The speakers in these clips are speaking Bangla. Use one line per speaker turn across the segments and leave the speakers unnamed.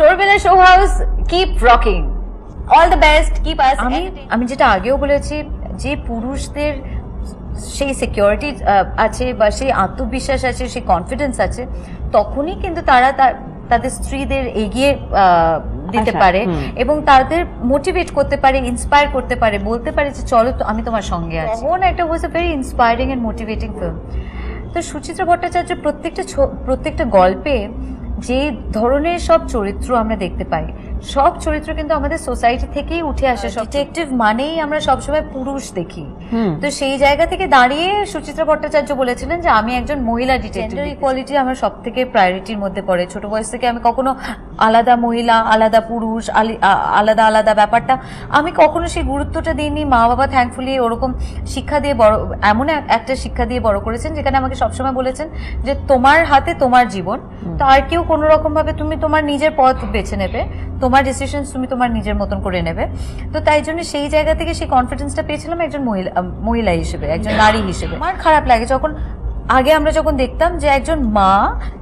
শোরবেলা show house keep rocking all the best keep us
আমি আমি যেটা আগেও বলেছি যে পুরুষদের সেই সিকিউরিটি আছে বা সেই আত্মবিশ্বাস আছে সেই কনফিডেন্স আছে তখনই কিন্তু তারা তাদের স্ত্রীদের এগিয়ে দিতে পারে এবং তাদের মোটিভেট করতে পারে ইন্সপায়ার করতে পারে বলতে পারে যে চলো তো আমি তোমার সঙ্গে আছি। তখন একটা was a very inspiring and motivating film তো সুচিত্রা ভট্টাচার্য প্রত্যেকটা ছ- প্রত্যেকটা গল্পে যে ধরনের সব চরিত্র আমরা দেখতে পাই সব চরিত্র কিন্তু আমাদের সোসাইটি থেকেই উঠে আসে ডিটেকটিভ মানেই আমরা সবসময় পুরুষ দেখি। তো সেই জায়গা থেকে দাঁড়িয়ে সুচিত্রা ভট্টাচার্য বলেছিলেন যে আমি একজন মহিলা ডিটেকটিভ ইকুয়ালিটি আমার সব থেকে প্রায়োরিটির মধ্যে পড়ে। ছোট বয়স থেকে আমি কখনো আলাদা মহিলা আলাদা পুরুষ আলি- আলাদা আলাদা ব্যাপারটা আমি কখনো সেই গুরুত্বটা দিইনি। মা বাবা থ্যাঙ্কফুলি ওরকম শিক্ষা দিয়ে বড় এমন এক- একটা শিক্ষা দিয়ে বড় করেছেন যেখানে আমাকে সবসময় বলেছেন যে তোমার হাতে তোমার জীবন। তো আর কেউ কোনো রকম ভাবে তুমি তোমার নিজের পথ বেছে নেবে, তোমার ডিসিশন তুমি তোমার নিজের মতন করে নেবে। তো তাই জন্য সেই জায়গা থেকে সেই কনফিডেন্সটা পেয়েছিলাম একজন মহিলা মহিলা হিসেবে, একজন নারী হিসেবে। আমার খারাপ লাগে যখন, আগে আমরা যখন দেখতাম যে একজন মা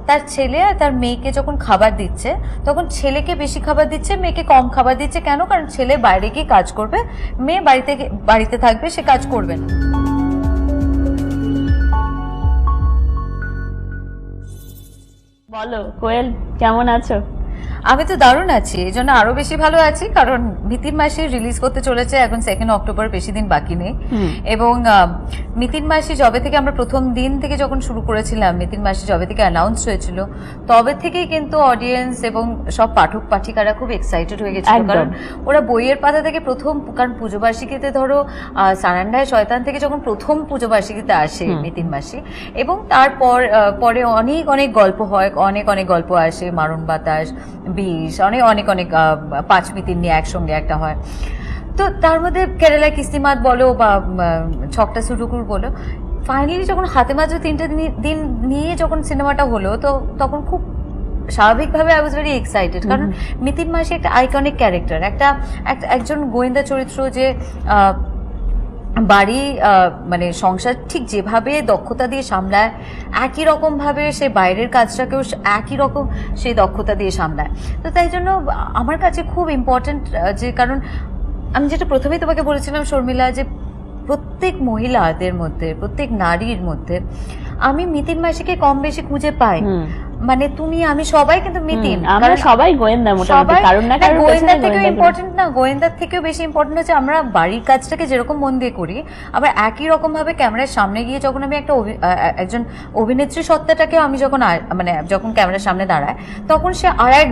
তার ছেলে আর তার মেয়েকে যখন খাবার দিচ্ছে, তখন ছেলেকে বেশি খাবার দিচ্ছে, মেয়েকে কম খাবার দিচ্ছে। কেন? কারণ ছেলে বাইরে গিয়ে কাজ করবে, মেয়ে বাড়িতে বাড়িতে থাকবে, সে কাজ করবে না।
বলো কোয়েল কেমন আছো?
আমি তো দারুণ আছি এই জন্য আরও বেশি ভালো আছি কারণ মিতিন মাসি রিলিজ করতে চলেছে এখন সেকেন্ড অক্টোবর বেশি দিন বাকি নেই। এবং মিতিন মাসি জবে থেকে আমরা প্রথম দিন থেকে যখন শুরু করেছিলাম মিতিন মাসি জবে থেকে অ্যানাউন্স হয়েছিল তবে থেকেই কিন্তু অডিয়েন্স এবং সব পাঠক পাঠিকারা খুব এক্সাইটেড হয়ে গেছিল। কারণ ওরা বইয়ের পাতা থেকে প্রথম কারণ পুজো বার্ষিকীতে ধরো সারান্ডায় শয়তান থেকে যখন প্রথম পুজো বার্ষিকীতে আসে মিতিন মাসি এবং তারপর পরে অনেক অনেক গল্প হয় অনেক অনেক গল্প আসে মারণ বাতাস বিষ অনেক অনেক অনেক পাঁচ মিতিন নিয়ে একসঙ্গে একটা হয়। তো তার মধ্যে কেরালা কিস্তিমাত বলো বা ছকটা সুটুকুর বলো ফাইনালি যখন হাতে মাত্র তিনটে দিন- নিয়ে যখন সিনেমাটা হলো তো তখন খুব স্বাভাবিকভাবে আই ওয়াজ ভেরি এক্সাইটেড কারণ মিতিন মাসি একটা আইকনিক ক্যারেক্টার একটা একটা একজন গোয়েন্দা চরিত্র যে আহ, বাড়ি মানে সংসার ঠিক যেভাবে দক্ষতা দিয়ে সামলায়, একই রকম ভাবে সে বাইরের কাজটাকেও একই রকম সেই দক্ষতা দিয়ে সামলায় তো তাই জন্য আমার কাছে খুব ইম্পর্টেন্ট যে কারণ আমি যেটা প্রথমেই তোমাকে বলেছিলাম শর্মিলা, যে প্রত্যেক মহিলাদের মধ্যে, প্রত্যেক নারীর মধ্যে আমি মিতিন মাসিকে কম বেশি খুঁজে পাই। মানে তুমি আমি সবাই কিন্তু মিতিন
আমরা সবাই গোয়েন্দা মোটামুটি কারণ না কারণ
গোয়েন্দা থেকেও ইম্পর্টেন্ট না গোয়েন্দার থেকেও বেশি ইম্পর্টেন্ট হচ্ছে আমরা বাড়ির কাজটাকে যেরকম মন দিয়ে করি আবার একই রকম ভাবে ক্যামেরার সামনে গিয়ে যখন আমি একটা একজন অভিনেত্রী সত্তাটাকে আমি যখন মানে যখন ক্যামেরার সামনে দাঁড়ায় তখন সে আর এক